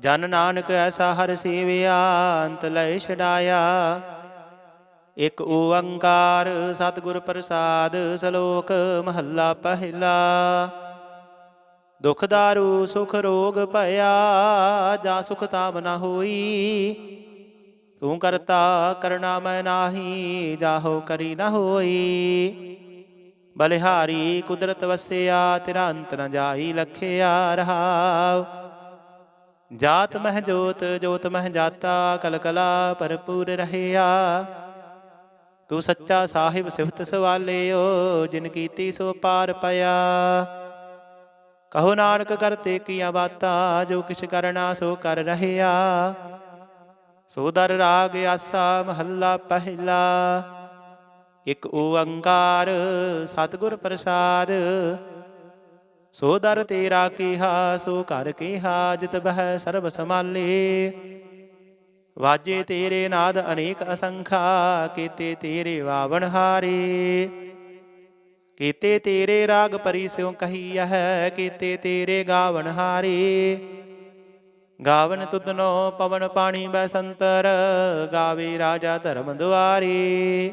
ਜਨ ਨਾਨਕ ਐਸਾ ਹਰ ਸੇਵਿਆ, ਅੰਤ ਲੈ ਛਡਾਇਆ। ਇਕ ਓੰਕਾਰ ਸਤਿਗੁਰ ਪ੍ਰਸਾਦ, ਸ਼ਲੋਕ ਮਹੱਲਾ ਪਹਿਲਾ। ਦੁਖ ਦਾਰੂ, ਸੁਖ ਰੋਗ ਭਇਆ, ਜਾਂ ਸੁਖ ਤਾਮ ਨ ਹੋਈ। ਤੂੰ ਕਰਤਾ ਕਰਨਾ ਮੈਂ ਨਾਹੀ, ਜਾਹੋ ਕਰੀ ਨਾ ਹੋਈ। ਬਲਿਹਾਰੀ ਕੁਦਰਤ ਵਸਿਆ, ਤੇਰਾ ਅੰਤ ਨ ਜਾਈ, ਲਖਿਆ ਰਹਾਉ। ਜਾਤ ਮਹਿ ਜੋਤ ਜੋਤ ਮਹਿ ਜਾਤਾ ਕਲ ਕਲਾ ਭਰਪੂਰ ਰਹਿਆ। ਤੂੰ ਸੱਚਾ ਸਾਹਿਬ ਸਿਫਤ ਸਵਾਲਿਓ, ਜਿਨ ਕੀਤੀ ਸੋ ਪਾਰ ਪਿਆ। ਕਹੋ ਨਾਨਕ ਕਰਤੇ ਕੀਆ ਬਾਤਾਂ, ਜੋ ਕਿਛ ਕਰਨਾ ਸੋ ਕਰ ਰਹਿਆ। ਸੋ ਦਰ ਰਾਗ ਆਸਾ ਮਹੱਲਾ ਪਹਿਲਾ। ਇਕ ਓੰਕਾਰ ਸਤਿਗੁਰ ਪ੍ਰਸਾਦ ਸੋ ਦਰ ਤੇਰਾ ਕੀਹਾ, ਸੋ ਕਰ ਕੀਹਾ, ਜਿਤ ਬਹਿ ਸਰਬ ਸਮਾਲੇ ਵਾਜੇ ਤੇਰੇ ਨਾਦ ਅਨੇਕ ਅਸੰਖਾ, ਕੀਤੇ ਤੇਰੇ ਵਾਵਣ ਹਾਰੇ। ਕੀਤੇ ਤੇਰੇ ਰਾਗ ਪਰੀ ਸਿਉ ਕਹੀਆ ਹੈ ਕੀਤੇ ਤੇਰੇ ਗਾਵਣ ਹਾਰੇ। ਗਾਵਨ ਤੁਧਨੋ ਪਵਨ ਪਾਣੀ ਬਸੰਤਰ, ਗਾਵੇ ਰਾਜਾ ਧਰਮ ਦੁਆਰੇ।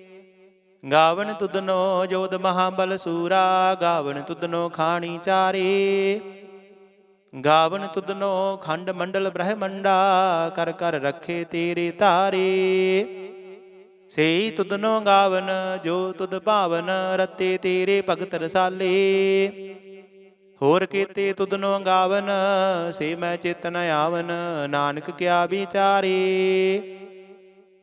ਗਾਵਨ ਤੁਧਨੋ ਜੋਦ ਮਹਾਬਲ ਸੂਰਾ ਗਾਵਨ ਤੁਧਨੋ ਖਾਣੀ ਚਾਰੇ। ਗਾਵਨ ਤੁਧਨੋ ਖੰਡ ਮੰਡਲ ਬ੍ਰਹਮੰਡਾ, ਕਰ ਕਰ ਰੱਖੇ ਤੇਰੇ ਧਾਰੇ ਸੇਈ ਤੁਧਨੋ ਗਾਵਨ ਜੋ ਤੁਧ ਭਾਵਨ, ਰਤੇ ਤੇਰੇ ਭਗਤ ਰਸਾਲੇ। ਹੋਰ ਕੀਤੇ ਤੁਧਨੋ ਗਾਵਨ ਸੇ ਮੈਂ ਚਿਤਨ ਆਵਨ, ਨਾਨਕ ਕਿਆ ਵਿਚਾਰੇ।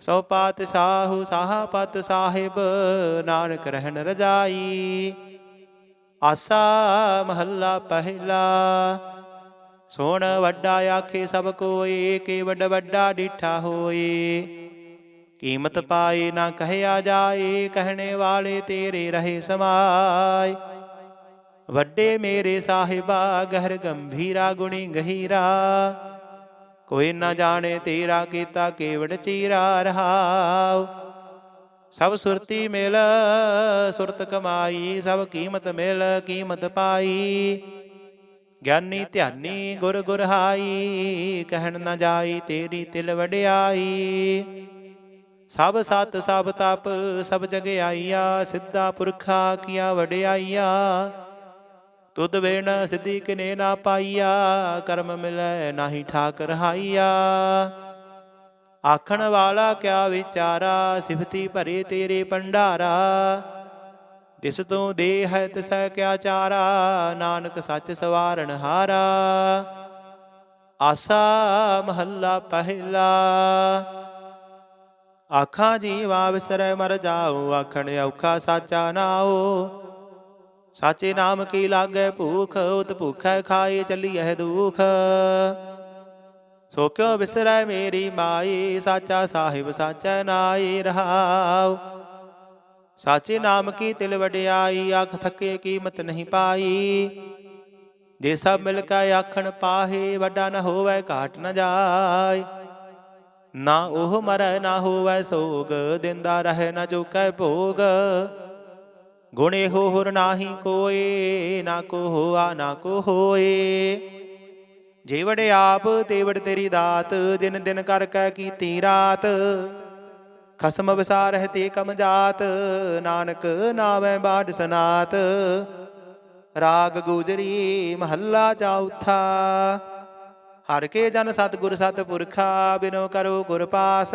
ਸੋ ਪਾਤ ਸਾਹੂ ਪਤ ਸਾਹਿਬ, ਨਾਨਕ ਰਹਿਣ ਰਜਾਈ। ਆਸਾ ਮਹੱਲਾ ਪਹਿਲਾ, ਸੋਣ ਵੱਡਾ ਆਖੇ ਸਭ ਕੋਏ ਕੇ ਵੱਡ ਵੱਡਾ ਡਿਠਾ ਹੋਏ ਕੀਮਤ ਪਾਏ ਨਾ ਕਹਿਆ ਜਾਏ, ਕਹਿਣੇ ਵਾਲੇ ਤੇਰੇ ਰਹੇ ਸਮਾਏ। ਵੱਡੇ ਮੇਰੇ ਸਾਹਿਬਾ, ਗਹਿਰ ਗੰਭੀਰਾ, ਗੁਣੀ ਗਹੀਰਾ। ਕੋਈ ਨਾ ਜਾਣੇ ਤੇਰਾ ਕੀਤਾ ਕੇਵੜ ਚੀਰਾ ਰਹਾਉ। ਸਭ ਸੁਰਤੀ ਮਿਲ, ਸੁਰਤ ਕਮਾਈ, ਸਭ ਕੀਮਤ ਮਿਲ, ਕੀਮਤ ਪਾਈ। ਗਿਆਨੀ ਧਿਆਨੀ ਗੁਰ ਗੁਰ ਕਹਿਣ ਨਾ ਜਾਈ ਤੇਰੀ ਤਿਲ ਵਡਿਆਈ। ਸਭ ਸਤ, ਸਭ ਤਪ, ਸਭ ਜਗ ਆਈਆ ਸਿੱਧਾ ਪੁਰਖਾ ਕੀਆ ਵਡਿਆਈਆ। ਤੁਧ ਵੇਣ ਸਿੱਧੀ ਕਿਨੇ ਨਾ ਪਾਈਆ, ਕਰਮ ਮਿਲੈ ਨਾਹੀ ਠਾਕ ਰਹਾਈਆ ਆਖਣ ਵਾਲਾ ਕਿਆ ਵਿਚਾਰਾ, ਸਿਫਤੀ ਭਰੇ ਤੇਰੇ ਪੰਡਾਰਾ ਜਿਸ ਤੋਂ ਦੇ ਤਿਸੈ ਕਿਆ ਚਾਰਾ, ਨਾਨਕ ਸੱਚ ਸਵਾਰਨ ਹਾਰਾ। ਆਸਾ ਮਹੱਲਾ ਪਹਿਲਾ। ਆਖਾਂ ਜੀਵਾ ਵਿਸਰੈ ਮਰ ਜਾਉ ਆਖਣ ਔਖਾ ਸਾਚਾ ਨਾਉ। ਸਾਚੇ ਨਾਮ ਕੀ ਲਾਗੈ ਭੂਖ, ਉਤ ਭੁਖੈ ਖਾਏ ਚੱਲੀਐ ਦੁਖ। ਸੋ ਕਿਉ ਵਿਸਰੈ ਮੇਰੀ ਮਾਈ, ਸਾਚਾ ਸਾਹਿਬ ਸਾਚਾ ਨਾਈ ਰਹਾਉ। ਸਾਚੇ ਨਾਮ ਕੀ ਤਿਲ ਵਡਿਆਈ ਆਖ ਥੱਕੇ ਕੀਮਤ ਨਹੀਂ ਪਾਈ। ਜੇ ਸਭ ਮਿਲ ਕੇ ਆਖਣ ਪਾਹੇ, ਵੱਡਾ ਨ ਹੋਵੇ ਘਾਟ ਨ ਜਾਏ। ਨਾ ਉਹ ਮਰੈ, ਨਾ ਹੋਵੇ ਸੋਗ, ਦਿੰਦਾ ਰਹੇ ਨ ਚੁਕੈ ਭੋਗ। ਗੁਣੇ ਹੋ ਹੁਰ ਨਾਹੀ ਕੋਏ, ਨਾ ਕੋ ਹੋਆ, ਨਾ ਕੋ ਹੋਏ। ਜੀਵੜ ਆਪ, ਤੇਵੜ ਤੇਰੀ ਦਾਤ ਦਿਨ ਦਿਨ ਕਰ ਕੈ ਕੀਤੀ ਰਾਤ। ਖਸਮ ਵਿਸਾਰਹਿ ਤੇ ਕਮ ਜਾਤ, ਨਾਨਕ ਨਾਵੇਂ ਬਾੜ ਸਨਾਤ। ਰਾਗ ਗੁਜਰੀ, ਮਹੱਲਾ ਚੌਥਾ ਹਰ ਕੇ ਜਨ ਸਤਿਗੁਰ ਸਤਿਪੁਰਖਾ, ਬਿਨੋ ਕਰੋ ਗੁਰ ਪਾਸ।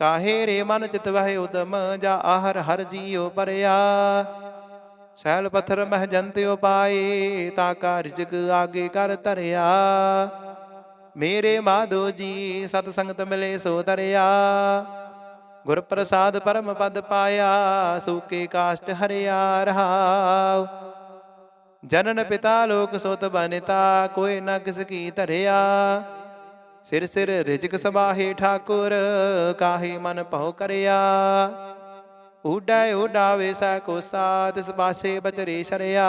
ਕਾਹੇ ਰੇ ਮਨ ਚਿਤ ਵਹਿ ਉਦਮ, ਜਾ ਆਹਰ ਹਰ ਜੀਉ ਪਰਿਆ। ਸੈਲ ਪੱਥਰ ਮਹਿ ਜੰਤਿਉ ਪਾਏ ਤਾ ਕਾ ਰਿਜਕ ਆਗੇ ਕਰ ਧਰਿਆ। ਮੇਰੇ ਮਾਧੋ ਜੀ, ਸਤ ਸੰਗਤ ਮਿਲੇ ਸੋ ਧਰਿਆ ਗੁਰ ਪ੍ਰਸਾਦ ਪਰਮ ਪਦ ਪਾਇਆ, ਸੂਕੇ ਕਾਸ਼ਟ ਹਰਿਆ ਰਹਾਉ। ਜਨਨ ਪਿਤਾ ਲੋਕ ਸੁਤ ਬਨਿਤਾ, ਕੋਈ ਨਾ ਕਿਸ ਕੀ ਧਰਿਆ। ਸਿਰ ਸਿਰ ਰਿਜਕ ਸਬਾਹੇ ਠਾਕੁਰ, ਕਾਹੇ ਮਨ ਭਉ ਕਰਿਆ? ਊਡੈ ਊਡਾਵੇ ਸੈ ਕੋ ਸਾਧ, ਸਬਾਸ਼ੇ ਬਚਰੇ ਸ਼ਰਿਆ।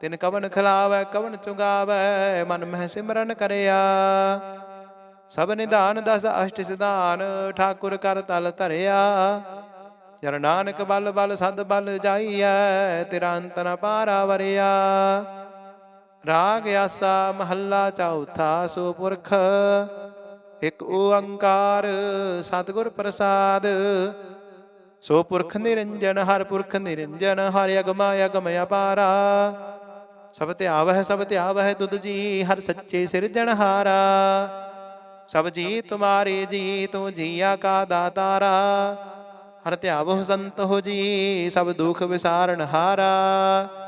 ਤਿਨ ਕਵਨ ਖਲਾਵੈ, ਕਵਨ ਚੁਗਾਵੈ, ਮਨ ਮਹਿ ਸਿਮਰਨ ਕਰਿਆ। ਸਭ ਨਿਧਾਨ ਦਸ ਅਸ਼ਟ ਸਿਧਾਨ, ਠਾਕੁਰ ਕਰ ਤਲ ਧਰਿਆ। ਜਰ ਨਾਨਕ ਬਲ ਬਲ, ਸਦ ਬਲ ਜਾਈਐ, ਤੇਰਾ ਅੰਤ ਨ ਪਾਰਾ ਵਰਿਆ। ਰਾਗ ਆਸਾ ਮਹੱਲਾ ਚੌਥਾ ਸੋ ਪੁਰਖ ਇਕ ਓੰਕਾਰ ਸਤਿਗੁਰ ਪ੍ਰਸਾਦ। ਸੋ ਪੁਰਖ ਨਿਰੰਜਨ, ਹਰ ਪੁਰਖ ਨਿਰੰਜਨ, ਹਰ ਅਗਮਾ, ਅਗਮ ਅਪਾਰਾ। ਸਭ ਧਿਆਵਹਿ ਸਭ ਧਿਆਵਹਿ ਤੁਧ ਜੀ, ਹਰ ਸੱਚੇ ਸਿਰਜਣਹਾਰਾ ਸਭ ਜੀ ਤੁਮਾਰੇ ਜੀ, ਤੂੰ ਜੀਆ ਕਾ ਦਾਤਾਰਾ। ਹਰ ਧਿਆਵਹੁ ਸੰਤ ਹੋ ਜੀ, ਸਭ ਦੁਖ ਵਿਸਾਰਨ ਹਾਰਾ।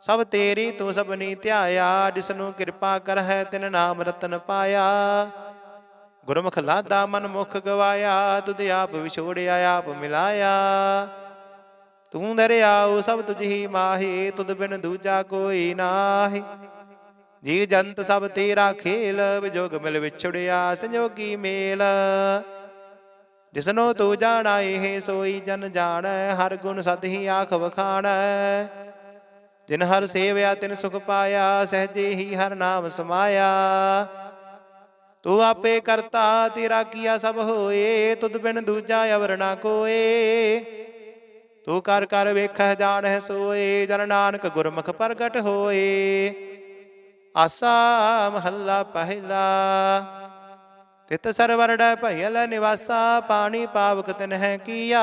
ਸਭ ਤੇਰੀ ਤੂੰ ਸਭਨੀ ਧਿਆਇਆ ਜਿਸ ਨੂੰ ਕਿਰਪਾ ਕਰ ਹੈ ਤਿਨ ਨਾਮ ਰਤਨ ਪਾਇਆ। ਗੁਰਮੁਖ ਲਾਦਾ ਮਨ ਮੁਖ ਗਵਾਇਆ, ਤੁਧ ਆਪ ਵਿਛੋੜਿਆ, ਆਪ ਮਿਲਾਇਆ। ਤੂੰ ਦਰਿਆਉ ਸਭ ਤੁਝ ਹੀ ਮਾਹੀ, ਤੁਧ ਬਿਨ ਦੂਜਾ ਕੋਈ ਨਾਹੀ। ਜੀ ਜੰਤ ਸਭ ਤੇਰਾ ਖੇਲ, ਵਿਜੋਗ ਮਿਲ ਵਿਛੜਿਆ, ਸੰਜੋਗੀ ਮੇਲ। ਜਿਸਨੋ ਤੂੰ ਜਾਣਾ, ਇਹ ਸੋਈ ਜਨ ਜਾਣੈ, ਹਰ ਗੁਣ ਸਦ ਹੀ ਆਖ ਵਖਾਣੈ। ਜਿਨ ਹਰ ਸੇਵਿਆ, ਤਿਨ ਸੁਖ ਪਾਇਆ, ਸਹਜੇ ਹੀ ਹਰ ਨਾਮ ਸਮਾਇਆ। ਤੂੰ ਆਪੇ ਕਰਤਾ, ਤੇਰਾ ਕੀਆ ਸਭ ਹੋਏ, ਤੁਧ ਬਿਨ ਦੂਜਾ ਅਵਰ ਨਾ ਕੋਏ। ਤੂੰ ਕਰ ਕਰ ਵੇਖੈ ਜਾਣੈ ਸੋਏ, ਜਨ ਨਾਨਕ ਗੁਰਮੁਖ ਪ੍ਰਗਟ ਹੋਏ। ਆਸਾ ਮਹੱਲਾ ਪਹਿਲਾ, ਤਿਤ ਸਰਵਰੜ ਭਇਲ ਨਿਵਾਸਾ, ਪਾਣੀ ਪਾਵਕ ਤਿਨ ਹੈ ਕੀਆ।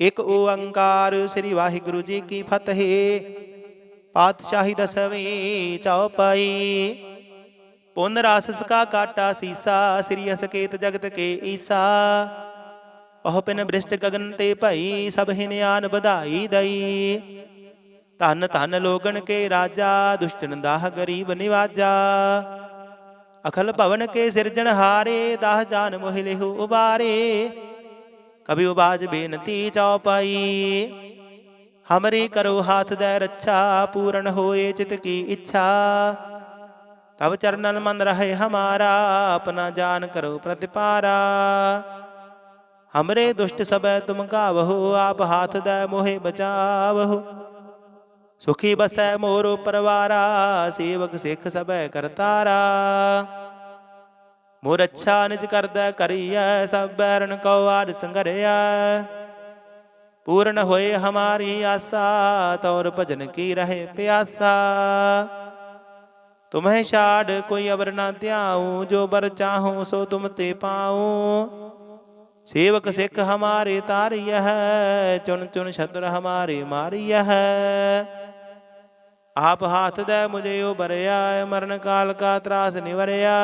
ਇਕ ਓੰਕਾਰ ਸ੍ਰੀ ਵਾਹਿਗੁਰੂ ਜੀ ਕੀ ਫਤਿਹ। ਪਾਤਸ਼ਾਹੀ ਦਸਵੀਂ ਚੌਪਾਈ ਪੁਨ ਰਸ ਸਕਾ ਕਾਟਾ ਸੀਸਾ, ਸ੍ਰੀ ਅਸਕੇਤ ਜਗਤ ਕੇ ਈਸਾ। ਉਹ ਪਿਨ ਬ੍ਰਿਸ਼ਟ ਗਗਨ ਤੇ ਭਈ, ਸਭ ਹਿਨਿਆਨ ਵਧਾਈ ਦਈ। ਧਨ ਧਨ ਲੋਗਣ ਕੇ ਰਾਜਾ, ਦੁਸ਼ਟਨ ਦਾਹ ਗਰੀਬ ਨਿਵਾਜਾ। ਅਖਲ ਭਵਨ ਕੇ ਸਿਰਜਣ ਹਾਰੇ, ਦਾਹ ਜਾਨ ਮੋਹਿ ਲਿਹੁ ਉਬਾਰੇ। ਕਬੀ ਉਬਾਜ ਬੇਨਤੀ ਚੌਪਾਈ ਹਮਰੀ ਕਰੋ ਹਾਥ ਦੇ ਰੱਛਾ, ਪੂਰਨ ਹੋਏ ਚਿਤ ਕੀ ਇੱਛਾ। ਤਬ ਚਰਨਨ ਮਨ ਰਹੇ ਹਮਾਰਾ, ਆਪਣਾ ਜਾਨ ਕਰੋ ਪ੍ਰਤਿਪਾਰਾ। ਹਮਰੇ ਦੁਸ਼ਟ ਸਬੈ ਤੁਮ ਕਾਵਹੋ ਆਪ ਹਾਥ ਦੇ ਮੋਹਿ ਬਚਾਵਹੋ। ਸੁਖੀ ਬਸੈ ਮੋਰੋ ਪਰਵਾਰਾ, ਸੇਵਕ ਸਿੱਖ ਸਬੈ ਕਰਤਾਰਾ। ਮੁਰ ਅੱਛਾ ਨਿਜ ਕਰਦਾ ਕਰੀਐ, ਸਭ ਬੈਰਨ ਕਉ ਆਦ ਸੰਗਰਿਆ ਪੂਰਨ ਹੋਏ ਹਮਾਰੀ ਆਸਾ, ਤੌਰ ਭਜਨ ਕੀ ਰਹੇ ਪਿਆਸਾ। ਤੁਮਹਿ ਛਾੜ ਕੋਈ ਅਵਰ ਨਾ ਧਿਆਉ, ਜੋ ਬਰ ਚਾਹੂੰ ਸੋ ਤੁਮ ਤੇ ਪਾਉ। ਸੇਵਕ ਸਿੱਖ ਹਮਾਰੇ ਤਾਰਿਯ ਹੈ ਚੁਣ ਚੁਨ ਛਤਰ ਹਮਾਰੇ ਮਾਰਿਯ ਹੈ ਆਪ ਹਾਥ ਦੇ ਮੁਝੇ ਉਬਰਿਆ ਮਰਨ ਕਾਲ ਕਾ ਤਰਾਸ ਨਿਵਰਿਆ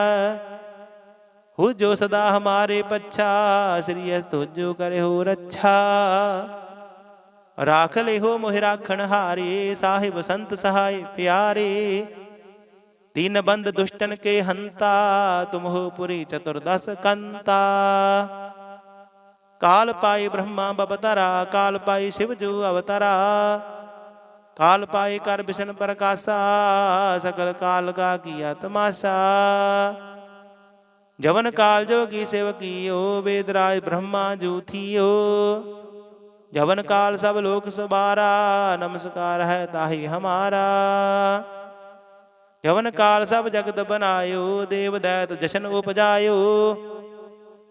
ਹੋ ਜੋ ਸਦਾ ਹਮਾਰੇ ਪੱਛਾ, ਸ੍ਰੀ ਅਸ ਤੁਜੋ ਕਰੇ ਹੋ ਰੱਛਾ। ਰਾਖ ਲਿਹੋ ਮੋਹਿ ਰਾਖਣ ਹਾਰੇ, ਸਾਹਿਬ ਸੰਤ ਸਹਾਇ ਪਿਆਰੇ। ਦੀਨ ਬੰਦ ਦੁਸ਼ਟਨ ਕੇ ਹੰਤਾ, ਤੁਮ ਹੋ ਪੁਰੀ ਚਤੁਰਦਸ ਕੰਤਾ। ਕਾਲ ਪਾਈ ਬ੍ਰਹਮਾ ਬਬਤਰਾ ਕਾਲ ਪਾਈ ਸ਼ਿਵ ਜੋ ਅਵਤਰਾ। ਕਾਲ ਪਾਈ ਕਰ ਬਿਸ਼ਨ ਪ੍ਰਕਾਸ਼ਾ, ਸਕਲ ਕਾਲ ਕਾ ਕੀਆ ਤਮਾਸ਼ਾ ਜਵਨ ਕਾਲ ਜੋਗੀ ਸੇਵਕੀਓ ਵੇਦ ਰਾਜ ਬ੍ਰਹਮਾ ਜੂਥੀਓ। ਜਵਨ ਕਾਲ ਸਭ ਲੋਕ ਸਬਾਰਾ, ਨਮਸਕਾਰ ਹੈ ਤਾਹੀ ਹਮਾਰਾ। ਜਵਨ ਕਾਲ ਸਭ ਜਗਤ ਬਨਾਇਓ, ਦੇਵ ਦੈਤ ਜਸ਼ਨ ਉਪਜਾਇਓ।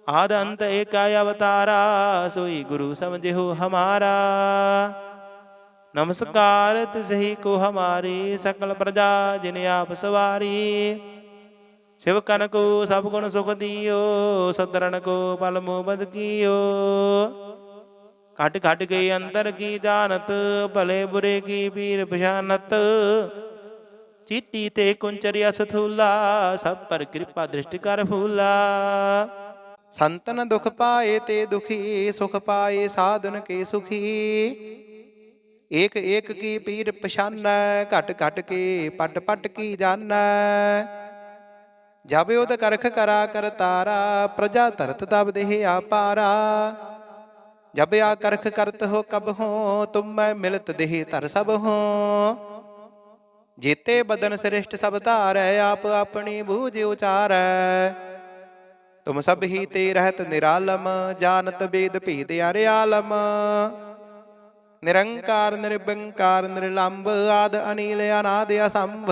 ਆਦ ਅੰਤ ਏਕਾ ਅਵਤਾਰਾ, ਸੋਈ ਗੁਰੂ ਸਮਝਿਓ ਹਮਾਰਾ। ਨਮਸਕਾਰ ਤਿਸਹੀ ਕੋ ਹਮਾਰੀ, ਸਕਲ ਪ੍ਰਜਾ ਜਿਨ ਆਪ ਸਵਾਰੀ। ਸਿਵ ਕਨ ਕੋ ਸਭ ਗੁਣ ਸੁਖ ਦਿਓ ਸਦਰਣ ਕੋ ਪਲ ਮੋਬਦ ਕੀਓ। ਘਟ ਘਟ ਕੇ ਅੰਦਰ ਕੀ ਜਾਣਤ, ਭਲੇ ਬੁਰੇ ਕੀ ਪੀਰ ਪਛਾਨਤ। ਚੀਟੀ ਤੇ ਕੁੰਚਰਿਆ ਸਥੂਲਾ ਸਭ ਪਰ ਕਿਰਪਾ ਦ੍ਰਿਸ਼ਟ ਕਰ ਫੂਲਾ। ਸੰਤਨ ਦੁਖ ਪਾਏ ਤੇ ਦੁਖੀ, ਸੁਖ ਪਾਏ ਸਾਧਨ ਕੇ ਸੁਖੀ। ਏਕ ਏਕ ਕੀ ਪੀਰ ਪਛਾਨੈ, ਘਟ ਘਟ ਕੇ ਪਟ ਪਟ ਕੀ ਜਾਣੈ। ਜਬ ਉਦ ਕਰਖ ਕਰਾ ਕਰ ਤਾਰਾ, ਪ੍ਰਜਾ ਧਰਤ ਤਬ ਦੇਹ ਆਪਾਰਾ। ਜਬ ਆ ਕਰਖ ਕਰਤ ਹੋ ਕਬ ਹੋ, ਤੁਮ ਮੈਂ ਮਿਲਤ ਦੇਹ ਧਰ ਸਭ ਹੋ। ਜੀਤੇ ਬਦਨ ਸ੍ਰਿਸ਼ਟ ਸਭ ਧਾਰੈ, ਆਪ ਆਪਣੀ ਬੂਝ ਉਚਾਰੈ। ਤੁਮ ਸਭ ਹੀ ਤੇ ਰਹਿਤ ਨਿਰਾਲਮ, ਜਾਣਤ ਬੇਦ ਭੇਦ ਅਰਿਆਲਮ ਨਿਰੰਕਾਰ, ਨਿਰਬੰਕਾਰ ਨਿਰਲੰਭ ਆਦ ਅਨੀਲ, ਅਨਾਦ ਅਸੰਭ।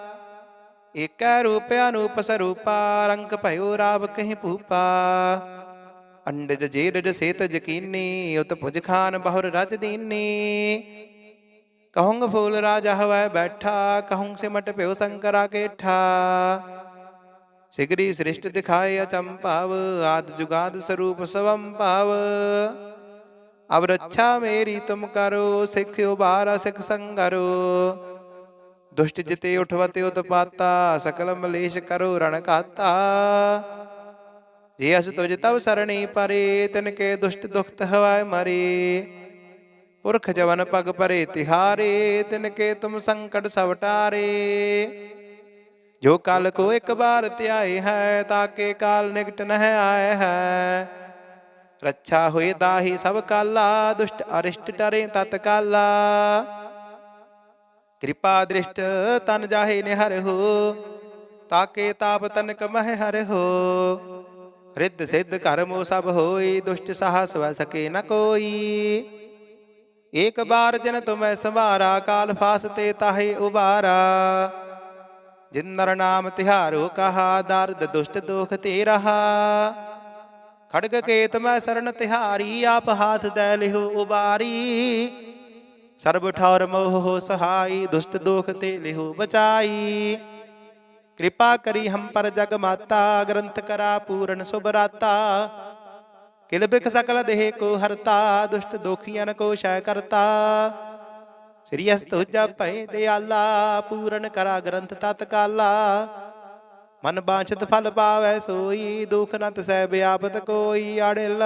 ਏਕੈ ਰੂਪ ਅਨੂਪ ਸਰੂਪਾ, ਰੰਗ ਭਇਓ ਰਾਵ ਕਹੀਂ ਭੂਪਾ। ਅੰਡਜ ਜੇਰਜ ਸੇਤ ਜਕੀਨੀ, ਉਤ ਭੁਜ ਖਾਨ ਬਹੁਰ ਰਜ ਦੀਨੀ। ਕਹੂੰਗ ਫੂਲ ਰਾਜਾ ਹਵੈ ਬੈਠਾ ਕਹੂੰ ਸਿਮਟ ਪਿਓ ਸੰਕਰਾ ਕੇਠਾ। ਸਿਗਰੀ ਸ੍ਰਿਸ਼ਟ ਦਿਖਾਏ ਅਚੰਭਾਵ ਆਦ ਜੁਗਾਦ ਸਰੂਪ ਸਵੰ ਭਾਵ। ਅਬ ਰੱਛਾ ਮੇਰੀ ਤੁਮ ਕਰੋ, ਸਿੱਖ ਉਬਾਰਾ ਸਿੱਖ ਸੰਗਰੋ। ਦੁਸ਼ਟ ਜਿਤੇ ਉਠਵਤੇ ਉਤਪਾਤਾ ਸਕਲ ਮਲੇਸ਼ ਕਰੋ ਰਣ ਕਾਤਾ ਜੇ ਅਸ ਤੁਜ ਤਵ ਸਰਣੀ ਪਰੇ, ਤਿਨ ਕੇ ਦੁਸ਼ਟ ਦੁਖਤ ਹਵਾਏ ਮਰੇ। ਪੁਰਖ ਜਵਨ ਪਗ ਪਰੇ ਤਿਹਾਰੇ, ਤਿਨ ਕੇ ਤੁਮ ਸੰਕਟ ਸਭ ਟਾਰੇ। ਜੋ ਕਾਲ ਕੋ ਇੱਕ ਬਾਰ ਧਿਆਏ ਹੈ ਤਾਕੇ ਕਾਲ ਨਿਕਟ ਨਹਿ ਆਏ ਹੈ। ਰੱਛਾ ਹੋਏ ਦਾਹੀ ਸਭ ਕਾਲਾ, ਦੁਸ਼ਟ ਅਰਿਸ਼ਟ ਟਰੇ ਤਤ ਕਾਲਾ ਕਿਰਪਾ ਦ੍ਰਿਸ਼ਟ ਤਨ ਜਾਹੇ ਨਿਹਰ ਹੋ, ਤਾਕੇ ਤਾਪ ਤਨਕ ਮਹਿ ਹਰ ਰਿੱਧ ਸਿੱਧ ਕਰਮੋ ਸਭ ਹੋਈ, ਦੁਸ਼ਟ ਸਾਹਸ ਵੈ ਸਕੇ ਨ ਕੋਈ। ਏਕ ਬਾਰ ਜਨ ਤੁਮੈ ਸੰਭਾਰਾ, ਕਾਲ ਫਾਸ ਤੇ ਤਾਹੇ ਉਬਾਰਾ। ਜਿਨ ਨਰ ਨਾਮ ਤਿਹਾਰੋ ਕਹਾ, ਦਰਦ ਦੁਸ਼ਟ ਦੋਖ ਤੇ ਰਹਾ। ਖੜਗ ਕੇਤ ਮੈਂ ਸਰਣ ਤਿਹਾਰੀ, ਆਪ ਹਾਥ ਦੈ ਲਿਹੁ ਉਬਾਰੀ। ਸਰਬ ਠੌਰ ਮੋਹ ਸਹਾਈ, ਦੁਸ਼ਟ ਦੋਖ ਤੇ ਲਿਹੋ ਬਚਾਈ। ਕਿਰਪਾ ਕਰੀ ਹਮ ਪਰ ਜਗ ਮਾਤਾ, ਗ੍ਰੰਥ ਕਰਾ ਪੂਰਨ ਸੁਭਰਾਤਾ ਕਿਲ ਬਿਖ ਸਕਲ ਦੇਹ ਕੋ ਹਰਤਾ, ਦੁਸ਼ਟ ਦੋਖੀਆਂ ਕੋ ਸ਼ੈ ਕਰਤਾ। ਸ੍ਰੀ ਅਸ ਤੁਜਾ ਦਿਆਲਾ, ਪੂਰਨ ਕਰਾ ਗ੍ਰੰਥ ਤਤਕਾਲਾ ਮਨ ਬਾਛਤ ਫਲ ਪਾਵੈ ਸੋਈ, ਦੁਖ ਨਤ ਤਸੈ ਬਿਆਪਤ ਕੋਈ ਆੜਿਲ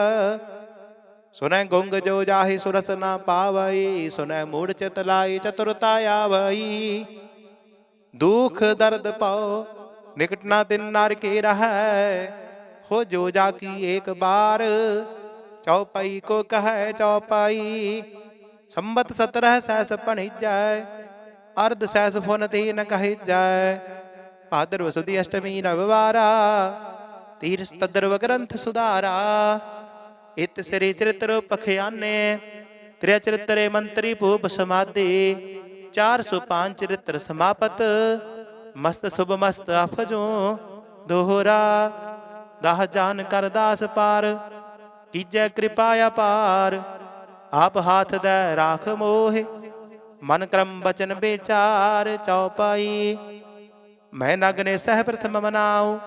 ਸੁਨੈ ਗੁੰਗ ਜੋ ਜਾਹੀ ਸੁਰਸ ਨਾ ਪਾਵਈ ਸੁਨੈ ਮੂੜ ਚਿਤ ਲਾਈ ਚਤੁਰਤਾ ਆਵਈ। ਦੁਖ ਦਰਦ ਪਾਓ, ਨਿਕਟ ਨਾ ਤਿਨ ਨਰ ਕੇ ਰਹੈ। ਹੋ ਜੋ ਜਾ ਕੀ ਏਕ ਬਾਰ, ਚੌਪਈ ਕੋ ਕਹੈ ਚੌਪਾਈ। ਸੰਬਤ 17 ਸੈਸ ਭਣੀਜੈ, ਅਰਧ ਸੈਸ ਫੁਨ ਤੇ ਨ ਕਹੇ ਜੈ ਭਾਦਰ ਅਸ਼ਟਮੀ ਨਵਵਾਰਾ ਤੀਰਸ ਤਦਰਵ ਗ੍ਰੰਥ ਸੁਧਾਰਾ। ਇਤ ਸ੍ਰੀ ਚਰਿਤ੍ਰ ਪਖਿਆਨੇ, ਤ੍ਰਿਆ ਚਰਿਤਰੇ ਮੰਤਰੀ ਭੂਪ ਸਮਾਧੀ 405 ਚਰਿਤ੍ਰ ਸਮਾਪਤ, ਮਸਤ ਸੁਭ ਮਸਤ ਅਫਜੋ ਦੋਹਰਾ, ਦਾਹ ਜਾਨ ਕਰ ਦਾਸ ਪਾਰ, ਕੀਜੈ ਕਿਰਪਾ ਅਪਾਰ, ਆਪ ਹਾਥ ਦਾ ਰਾਖ ਮੋਹਿ, ਮਨ ਕਰਮ ਬਚਨ ਵਿਚਾਰ ਚਉਪਾਈ ਮੈਂ ਨਗਨੇ ਸਹਿ ਪ੍ਰਥਮ ਮਨਾਉ,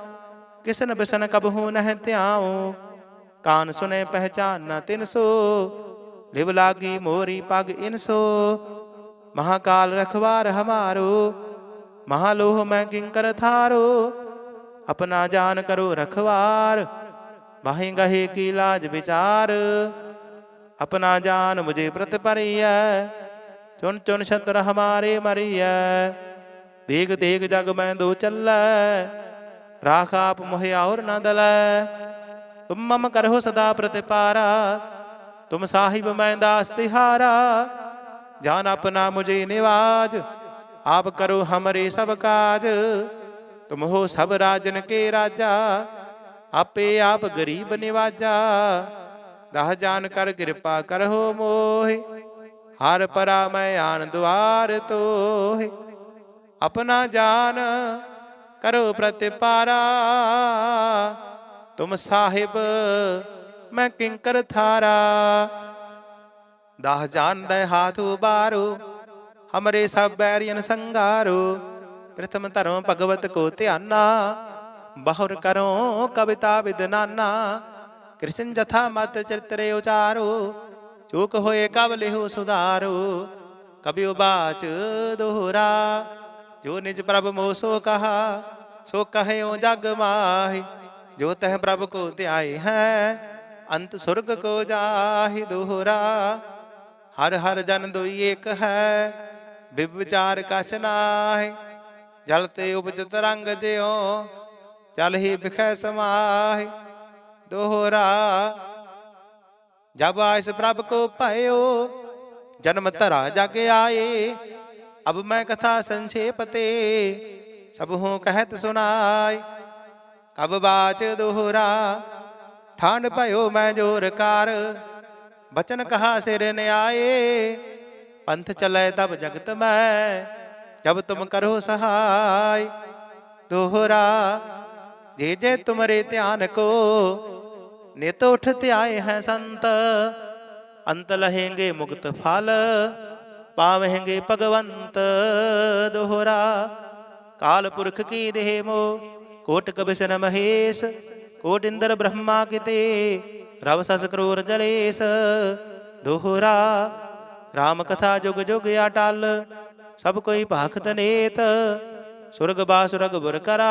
ਕਿਸਨ ਬਿਸਨ ਕਬਹੂ ਨਹਿ ਧਿਆਉ ਕਾਨ ਸੁਨੇ ਪਹਿਚਾਨ ਨਾ ਤਿਨ ਸੋ, ਲਿਵ ਲਾਗੀ ਮੋਰੀ ਪਗ ਇਨਸੋ ਮਹਾਕਾਲ ਰਖਵਾਰ ਹਮਾਰੋ ਮਹਾਲੋਹ ਮੈਂ ਕਿੰਕਰ ਥਾਰੋ। ਆਪਣਾ ਜਾਨ ਕਰੋ ਰਖਵਾਰ ਬਾਹੇ ਗਹੇ ਕੀ ਲਾਜ ਵਿਚਾਰ। ਆਪਣਾ ਜਾਨ ਮੁਝੇ ਪ੍ਰਤ ਪਰਿਐ ਚੁਣ ਚੁਨ ਛਤਰ ਹਮਾਰੇ ਮਰਿਐ। ਦੇਖ ਦੇਖ ਜਗ ਮੈਂ ਦੋ ਚੱਲੈ, ਰਾਖ ਆਪ ਮੋਹਿ ਔਰ ਨ ਦਲੈ। ਤੁਮ ਮਮ ਕਰਹੁ ਸਦਾ ਪ੍ਰਤਿਪਾਰਾ, ਤੁਮ ਸਾਹਿਬ ਮੈਂ ਦਾਸ ਤਿਹਾਰਾ, ਜਾਨ ਆਪਣਾ ਮੁਝੇ ਨਿਵਾਜ, ਆਪ ਕਰੋ ਹਮਰੇ ਸਭ ਕਾਜ, ਤੁਮ ਹੋ ਸਭ ਰਾਜਨ ਕੇ ਰਾਜਾ, ਆਪੇ ਆਪ ਗਰੀਬ ਨਿਵਾਜਾ, ਦਾਹ ਜਾਨ ਕਰ ਕਿਰਪਾ ਕਰਹੁ ਮੋਹਿ, ਹਰ ਪਰਾ ਮੈਂ ਆਨ ਦੁਆਰ ਤੋਹਿ, ਆਪਣਾ ਜਾਨ ਕਰੋ ਪ੍ਰਤਿਪਾਰਾ। ਤੁਮ ਸਾਹਿਬ, ਮੈਂ ਕਿੰਕਰ ਥਾਰਾ। ਦਾਹ ਜਾਣਦਾ ਹਾਥ ਉਬਾਰੋ ਹਮਰੇ ਸਭ ਬੈਰੀਨ ਸੰਗਾਰੋ। ਪ੍ਰਥਮ ਧਰਮ ਭਗਵਤ ਕੋ ਧਿਆਨਾ, ਬਹੁਰ ਕਰੋ ਕਵਿਤਾ ਵਿਦਨਾਨਾ ਕ੍ਰਿਸ਼ਨ ਜਥਾ ਮਤ ਚਿਤਰੇ ਉਚਾਰੋ, ਚੂਕ ਹੋਏ ਕਬ ਲਿਹੋ ਸੁਧਾਰੋ। ਕਬਿਉ ਬਾਚ ਦੋਹਰਾ, ਜੋ ਨਿਜ ਪ੍ਰਭ ਮੋਹ ਸੋ ਕਹਾ, ਸੋ ਕਹਿਓ ਜਗ ਮਾਹਿ। ਜੋ ਤਹ ਪ੍ਰਭ ਕੋ ਧਿਆਏ ਹੈ ਅੰਤ ਸੁਰਗ ਕੋ ਜਾਹਿ ਦੋਹਰਾ ਹਰ ਹਰ ਜਨ ਦੁਈ ਏਕ ਹੈ ਬਿਬ ਵਿਚਾਰ ਕਛ ਨਾਹਿ ਜਲ ਤੇ ਉਪਜ ਤਰੰਗ ਜਿਉ ਚਲ ਹੀ ਬਿਖੈ ਸਮਾਹਿ ਦੋਹਰਾ ਜਬ ਆਇਸ ਪ੍ਰਭ ਕੋ ਭਇਓ ਜਨਮ ਧਰਾ ਜਗ ਆਏ ਅਬ ਮੈਂ ਕਥਾ ਸੰਛੇਪ ਤੇ ਸਭ ਹੂੰ ਕਹਿਤ ਸੁਨਾਈ ਕਬ ਬਾਚ ਦੋਹਰਾ ਠਾਂਡ ਭਇਓ ਮੈਂ ਜੋਰ ਕਰ। ਬਚਨ ਕਹਾ ਸਿਰ ਨਿਆਏ, ਪੰਥ ਚਲੇ ਤਬ ਜਗਤ ਮੈਂ, ਜਬ ਤੁਮ ਕਰੋ ਸਹਾਈ। ਦੋਹਰਾ, ਜੇ ਜੇ ਤੁਮਰੇ ਧਿਆਨ ਕੋ, ਨਿਤ ਉਠ ਧਿਆਏ ਹੈ ਸੰਤ। ਅੰਤ ਲਹੇਂਗੇ ਮੁਕਤ ਫਲ ਪਾਵਹਿੰਗੇ ਭਗਵੰਤ। ਦੋਹਰਾ, ਕਾਲ ਪੁਰਖ ਕੀ ਦੇਹ ਮੋ ਕੋਟ ਕਬਿਸ਼ਨ ਮਹੇਸ਼ ਕੋਟ ਇੰਦਰ ਬ੍ਰਹਮਾ ਕਿਤੇ ਰਵ ਸਸ ਕਰੋਰ ਜਲੇਸ ਦੋਹਰਾ RAM ਕਥਾ ਜੁਗ ਜੁਗ ਅਟਲ ਸਭ ਕੋਈ ਭਾਖਤ ਨੇਤ ਸੁਰਗ ਬਾਸੁਰਗ ਬੁਰ ਕਰਾ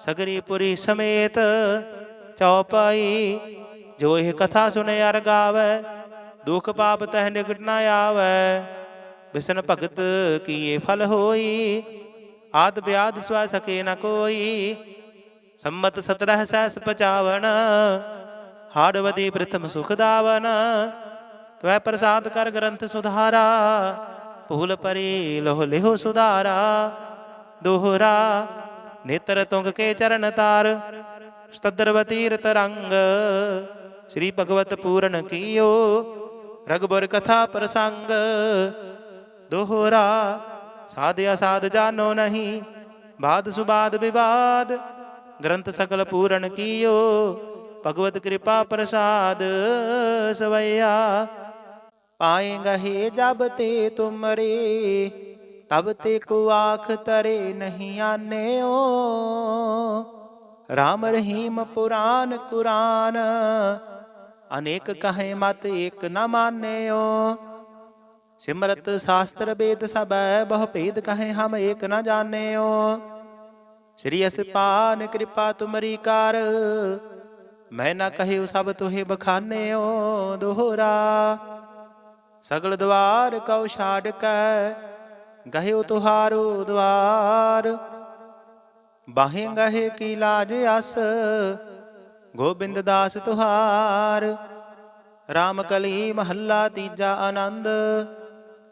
ਸਗਰੀ ਪੁਰੀ ਸਮੇਤ ਚੌਪਾਈ ਜੋ ਇਹ ਕਥਾ ਸੁਣੇ ਅਰ ਗਾਵੇ ਦੁਖ ਪਾਪ ਤਹਿ ਨਿਕਟ ਨ ਆਵੇ ਬਿਸਨ ਭਗਤ ਕੀਏ ਫਲ ਹੋਈ ਆਦ ਬਿਆਦ ਸਵੈ ਸਕੇ ਨ ਕੋਈ। ਸੰਮਤ 17 ਸਹਿਸ ਪਚਾਵਨ। ਹਾੜਵਦੀ ਪ੍ਰਥਮ ਸੁਖ ਦਾਵਨ। ਤਵੈ ਪ੍ਰਸਾਦ ਕਰ ਗ੍ਰੰਥ ਸੁਧਾਰਾ। ਭੂਲ ਪਰੀ ਲੋਹ ਲਿਹੋ ਸੁਧਾਰਾ। ਦੋਹਰਾ ਨੇਤਰ ਤੁੰਗ ਕੇ ਚਰਨ ਤਾਰ। ਸਤਦਰਵਤੀ ਰਤ ਰੰਗ। ਸ੍ਰੀ ਭਗਵਤ ਪੂਰਨ ਕੀਓ। ਰਗਬਰ ਕਥਾ ਪ੍ਰਸੰਗ। ਦੋਹਰਾ ਸਾਧ ਅਸਾਧ ਜਾਣੋ ਨਹੀਂ, ਬਾਦ ਸੁਬਾਦ ਵਿਵਾਦ, ਗ੍ਰੰਥ ਸਕਲ ਪੂਰਨ ਕੀਓ, ਭਗਵਤ ਕਿਰਪਾ ਪ੍ਰਸਾਦ ਸਵਈਆ ਪਾਏਗਾ ਹੀ ਜਬ ਤੇ ਤੁਮਰੇ, ਤਬ ਤੇ ਕੋ ਆਖ ਤਰੇ ਨਹੀਂ ਆਨੇਓ। ਰਾਮ ਰਹੀਮ ਪੁਰਾਨ ਕੁਰਾਨ, ਅਨੇਕ ਕਹੇ ਮਤ ਏਕ ਨਾ ਮਾਨਿਓ। ਸਿਮਰਤ ਸ਼ਾਸਤਰ ਵੇਦ ਸਭੈ, ਬਹੁ ਭੇਦ ਕਹੇ ਹਮ ਏਕ ਨ ਜਾਣਿਓ। ਸ੍ਰੀ ਅਸਪਾਨ ਕਿਰਪਾ ਤੁਮਰੀ ਕਰ, ਮੈਂ ਨਾ ਕਹਿਉ ਸਭ ਤੁਹੇ ਬਖਾਨਿਓ ਦੋਹਰਾ। ਸਗਲ ਦਵਾਰ ਕਉ ਛਾੜ ਕੈ ਗਹਿਓ ਤੁਹਾਰੂ ਦਵਾਰ। ਬਾਹੇ ਗਹੇ ਕੀ ਲਾਜ ਅਸ, ਗੋਬਿੰਦ ਦਾਸ ਤੁਹਾਰ। RAM ਕਲੀ ਮਹੱਲਾ ਤੀਜਾ ਆਨੰਦ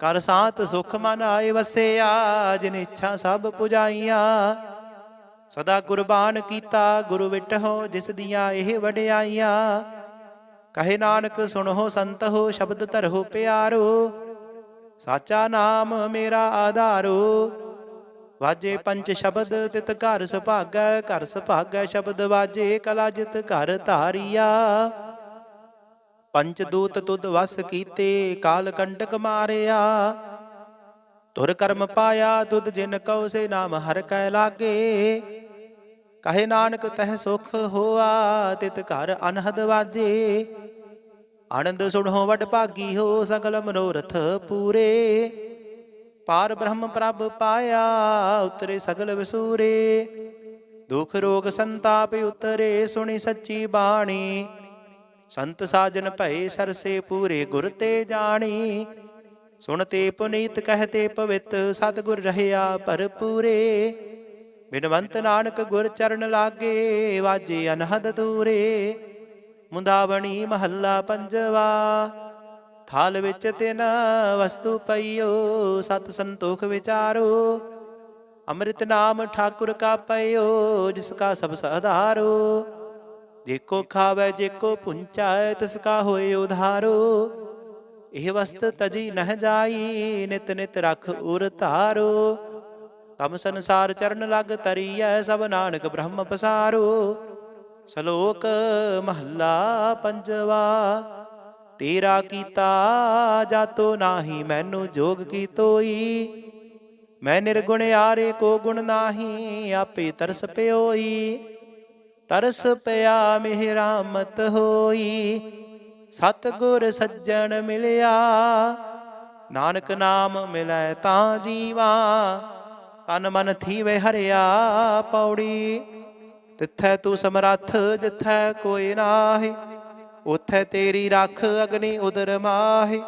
ਕਰ ਸਾਤ ਸੁਖ ਮਨ ਆਏ ਵਸਿਆ ਜਿਨ ਇੱਛਾ ਸਭ ਪੁਜਾਈਆਂ। ਸਦਾ ਕੁਰਬਾਨ ਕੀਤਾ ਗੁਰੂ ਵਿਟਹੁ ਜਿਸ ਦੀਆਂ ਇਹ ਵਡਿਆਈਆਂ। ਕਹੇ ਨਾਨਕ ਸੁਣੋ ਸੰਤ ਹੋ ਸ਼ਬਦ ਧਰੋ ਪਿਆਰੋ। ਸਾਚਾ ਨਾਮ ਮੇਰਾ ਆਧਾਰੋ। ਵਾਜੇ ਪੰਜ ਸ਼ਬਦ ਤਿਤ ਘਰ ਸੁਭਾਗੈ ਘਰ ਸੁਭਾਗੈ ਸ਼ਬਦ ਵਾਜੇ ਕਲਾ ਜਿਤ ਘਰ ਧਾਰੀਆ। ਪੰਚ ਦੂਤ ਤੁਧ ਵਸ ਕੀਤੇ, ਕਾਲ ਕੰਟਕ ਮਾਰਿਆ। ਤੁਰ ਕਰਮ ਪਾਇਆ ਤੁਧ ਜਿਨ ਕਉ ਸੇ ਨਾਮ ਹਰ ਕੈ ਲਾਗੇ। ਕਹੇ ਨਾਨਕ ਤਹਿ ਸੁਖ ਹੋਆ, ਤਿਤ ਘਰ ਅਨਹਦ ਵਾਜੇ। ਆਨੰਦ ਸੁਣੋ ਵਡ ਭਾਗੀ ਹੋ, ਸਗਲ ਮਨੋਰਥ ਪੂਰੇ। ਪਾਰ ਬ੍ਰਹਮ ਪ੍ਰਭ ਪਾਇਆ, ਉਤਰੇ ਸਗਲ ਵਿਸੂਰੇ। ਦੁਖ ਰੋਗ ਸੰਤਾਪ ਉਤਰੇ, ਸੁਣੀ ਸੱਚੀ ਬਾਣੀ। ਸੰਤ ਸਾਜਨ ਭਏ ਸਰਸੇ ਪੂਰੇ ਗੁਰ ਤੇ ਜਾਣੀ। ਸੁਣਤੇ ਪੁਨੀਤ ਕਹਤੇ ਪਵਿੱਤ ਸਤਿਗੁਰ ਰਹਿਆ ਭਰਪੂਰੇ। ਬਿਨਵੰਤ ਨਾਨਕ ਗੁਰ ਚਰਨ ਲਾਗੇ ਵਾਜੇ ਅਨਹਦ ਤੂਰੇ ਮੁੰਦਾਵਣੀ ਮਹੱਲਾ ਪੰਜਵਾ, ਥਾਲ ਵਿੱਚ ਤਿਨ ਵਸਤੂ ਪਈਓ, ਸਤ ਸੰਤੋਖ ਵਿਚਾਰੋ। ਅੰਮ੍ਰਿਤ ਨਾਮ ਠਾਕੁਰ ਕਾ ਪਈਓ, ਜਿਸ ਕਾ ਸਭ ਸਹਾਰੋ ਜੇਕੋ ਖਾਵੇ, ਜੇਕੋ ਪੁੰਚਾਏ ਤਿਸ ਕਾ ਹੋਏ ਉਧਾਰੋ। ਇਹ ਵਸਤ ਤਜੀ ਨਹ ਜਾਈ, ਨਿਤ ਨਿਤ ਰਖ ਉਰ ਧਾਰੋ। ਤਮ ਸੰਸਾਰ ਚਰਨ ਲਗ ਤਰੀਐ, ਸਭ ਨਾਨਕ ਬ੍ਰਹਮ ਪਸਾਰੋ। ਸ਼ਲੋਕ ਮਹੱਲਾ ਪੰਜਵਾ, ਤੇਰਾ ਕੀਤਾ ਜਾਤੋ ਨਾਹੀ, ਮੈਨੂੰ ਜੋਗ ਕੀ ਤੋਈ। ਮੈਂ ਨਿਰਗੁਣ ਆਰੇ ਕੋ ਗੁਣ ਨਾਹੀ, ਆਪੇ ਤਰਸ ਪਿਓਈ। ਤਰਸ ਪਿਆ ਮਿਹ ਰਾਮਤ ਹੋਈ। ਸਤ ਗੁਰ ਸੱਜਣ ਮਿਲਿਆ। ਨਾਨਕ ਨਾਮ ਮਿਲੈ ਤਾਂ ਜੀਵਾ। ਤਨ ਮਨ ਥੀਵੇ ਹਰਿਆ ਪੌੜੀ। ਤਿੱਥੈ ਤੂੰ ਸਮਰੱਥ, ਜਿੱਥੈ ਕੋਈ ਨਾਹੀ। ਉਥੈ ਤੇਰੀ ਰੱਖ ਅਗਨੀ ਉਦਰ ਮਾਹੀ।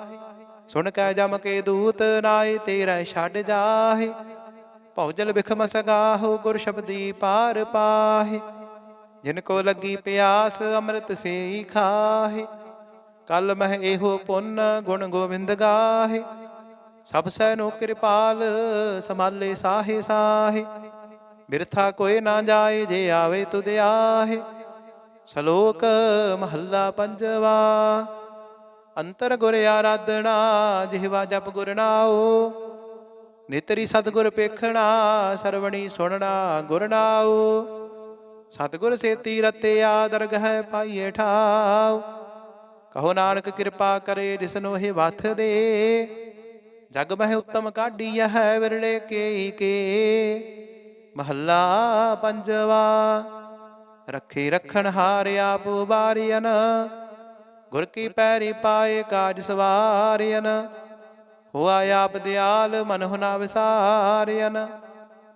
ਸੁਣ ਕੈ ਜਮ ਕੇ ਦੂਤ ਨਾਏ ਤੇਰਾ ਛੱਡ ਜਾਹੇ। ਭੌਜਲ ਬਿਖਮ ਸਗਾਹੋ ਗੁਰ ਸ਼ਬਦੀ ਪਾਰ ਪਾਹੇ। ਜਿਨ ਕੋ ਲੱਗੀ ਪਿਆਸ ਅੰਮ੍ਰਿਤ ਸੇਈ ਖਾਹੇ, ਕਲ ਮਹਿ ਇਹੋ ਪੁੰਨ ਗੁਣ ਗੋਬਿੰਦ ਗਾਹੇ। ਸਭ ਸੈ ਨੂੰ ਕਿਰਪਾਲ ਸਮਾਲੇ ਸਾਹੇ ਸਾਹੇ, ਬਿਰਥਾ ਕੋਈ ਨਾ ਜਾਏ ਜੇ ਆਵੇ ਤੁਧ ਆਹੇ। ਸ਼ਲੋਕ ਮਹੱਲਾ ਪੰਜਵਾ, ਅੰਤਰ ਗੁਰ ਆਰਾਧਣਾ ਜਿਹਵਾ ਜਪ ਗੁਰ ਨਾਉ। ਨਿਤਰੀ ਸਤਗੁਰ ਪੇਖਣਾ ਸਰਵਣੀ ਸੁਣਨਾ ਗੁਰ ਨਾਉ। ਸਤਗੁਰ ਸੇਤੀ ਰਤਿਆ ਦਰਗਹਿ ਪਾਈਏ ਠਾਉ। ਕਹੋ ਨਾਨਕ ਕਿਰਪਾ ਕਰੇ ਜਿਸਨੋ ਇਹ ਵਥ ਦੇ। ਜਗ ਮਹਿ ਉੱਤਮ ਕਾਢੀ ਹੈ ਵਿਰਲੇ ਕੇ ਕੇ। ਮਹੱਲਾ ਪੰਜਵਾ, ਰੱਖੀ ਰਖਣ ਹਾਰ ਆਪ ਵਾਰੀਅਨ। ਗੁਰ ਕੀ ਪੈਰੀ ਪਾਏ ਕਾਜ ਸਵਾਰੀਅਨ। ਹੋਆ ਆਪ ਦਿਆਲ ਮਨ ਹੁਨਾ ਵਿਸਾਰੀਅਨ।